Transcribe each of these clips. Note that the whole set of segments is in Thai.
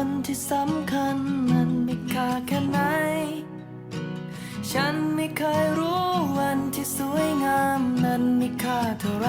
คนที่สำคัญมันมีค่าแค่ไหน ฉันไม่เคยรู้วันที่สวยงามนั้นมีค่าเท่าไร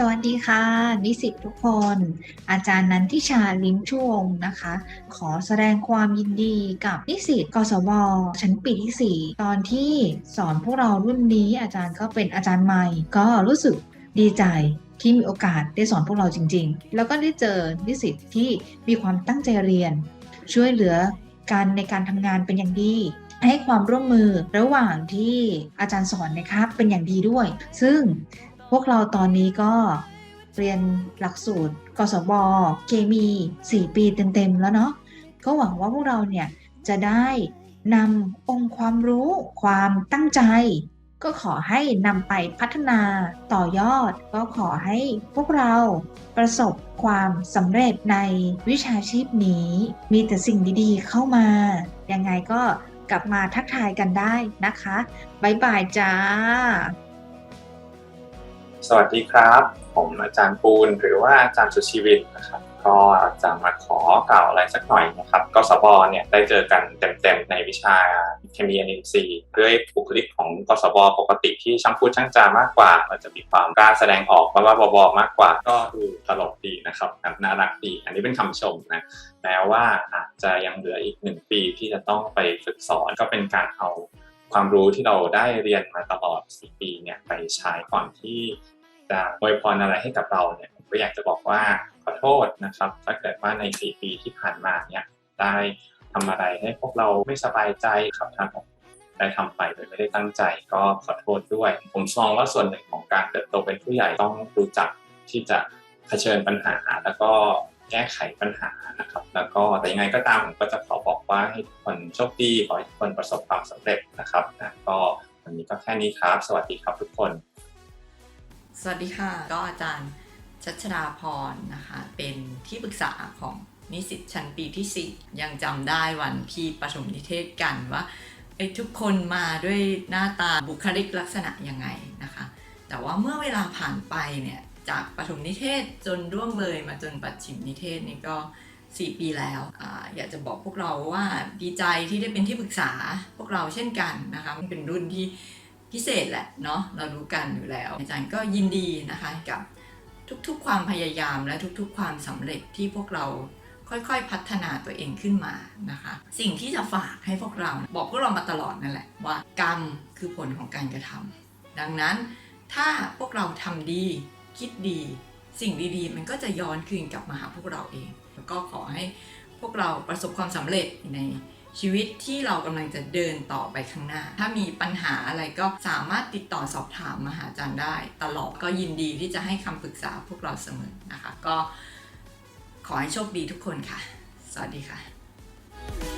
สวัสดีค่ะ นิสิตทุกคน อาจารย์นันทิชาลิ้มช่วงนะคะ ขอแสดงความยินดีกับนิสิตกศวชั้นปีที่ 4 ตอนที่สอนพวกเรารุ่นนี้อาจารย์ก็เป็นอาจารย์ใหม่ ก็รู้สึกดีใจที่มีโอกาสได้สอนพวกเราจริง ๆ แล้วก็ได้เจอนิสิตที่มีความตั้งใจเรียน ช่วยเหลือกันในการทำงานเป็นอย่างดีให้ความร่วมมือระหว่างที่อาจารย์สอนนะครับเป็นอย่างดีด้วย ซึ่ง พวกเราตอนนี้ก็เรียนหลักสูตรกศบเคมี 4 ปีเต็มๆแล้วเนาะก็หวังว่าพวกเราเนี่ยจะได้นำองค์ความรู้ ความตั้งใจ ก็ขอให้นำไปพัฒนาต่อยอด ก็ขอให้พวกเราประสบความสำเร็จในวิชาชีพนี้ มีแต่สิ่งดีๆเข้ามา ยังไงก็กลับมาทักทายกันได้นะคะ บ๊ายบายจ้า สวัสดีครับ ผมอาจารย์ปูนหรือว่าอาจารย์สุชีวินนะครับ ก็จะมาขอกล่าวอะไรสักหน่อยนะครับกสบเนี่ยได้เจอกันเต็มๆในวิชาเคมี NMC ด้วยบุคลิกของกสบปกติที่ช่างพูดช่างจามากกว่าเราจะมีความกล้าแสดงออกว่าบอบๆมากกว่า ก็ดูตลกดีนะครับน่ารักดีอันนี้เป็นคำชมนะแม้ว่าอาจจะยังเหลืออีกหนึ่งปีที่จะต้องไปฝึกสอนก็เป็นการเอา ความรู้ที่เราได้เรียนมาตลอด4ปีเนี่ยไปใช้ก่อนที่จะอวยพรอะไรให้กับเราเนี่ยผมก็อยากจะบอกว่าขอโทษนะครับถ้าเกิดว่าใน 4 ปีที่ผ่านมาเนี่ยได้ทำอะไรให้พวกเราไม่สบายใจครับถ้าผมได้ทำไปโดยไม่ได้ตั้งใจก็ขอโทษด้วย ผมมองว่าส่วนหนึ่งของการเติบโตเป็นผู้ใหญ่ต้องรู้จักที่จะเผชิญปัญหาแล้วก็แก้ไขปัญหานะครับ แล้วก็แต่ยังไงก็ตามผมก็จะขอบอก ว่าให้ทุกคนโชคดีขอให้ทุกคนประสบความสำเร็จนะครับนะก็วันนี้ก็แค่นี้ครับ สวัสดีครับทุกคน สวัสดีค่ะ ก็อาจารย์ชัชดาพรนะคะ เป็นที่ปรึกษาของนิสิตชั้นปีที่ 4 ยังจำได้วันที่ประชุมนิเทศกันว่าไอ้ทุกคนมาด้วยหน้าตาบุคลิกลักษณะยังไงนะคะ แต่ว่าเมื่อเวลาผ่านไปเนี่ย จากประถมนิเทศจนร่วงเลยมาจนปัจฉิมนิเทศนี่ก็ 4 ปีแล้วออยากจะบอกพวกเราว่าดีใจที่ได้เป็นที่ปรึกษาพวกเราเช่นกันนะคะมันเป็นรุ่นที่พิเศษแหละเนาะเรารู้กันอยู่แล้ว อาจารย์ก็ยินดีนะคะกับทุกๆ ความพยายามและทุกๆ ความสำเร็จที่พวกเราค่อยๆ พัฒนาตัวเองขึ้นมานะคะ สิ่งที่จะฝากให้พวกเราบอกพวกเรามาตลอดนั่นแหละว่ากรรมคือผลของการกระทำดังนั้นถ้าพวกเราทำดีคิดดี สิ่งดีๆ มันก็จะย้อนคืนกลับมาหาพวกเราเอง แล้วก็ขอให้พวกเราประสบความสำเร็จในชีวิตที่เรากำลังจะเดินต่อไปข้างหน้า ถ้ามีปัญหาอะไรก็สามารถติดต่อสอบถามมาหาอาจารย์ได้ ตลอดก็ยินดีที่จะให้คำปรึกษาพวกเราเสมอนะคะ ก็ขอให้โชคดีทุกคนค่ะ สวัสดีค่ะ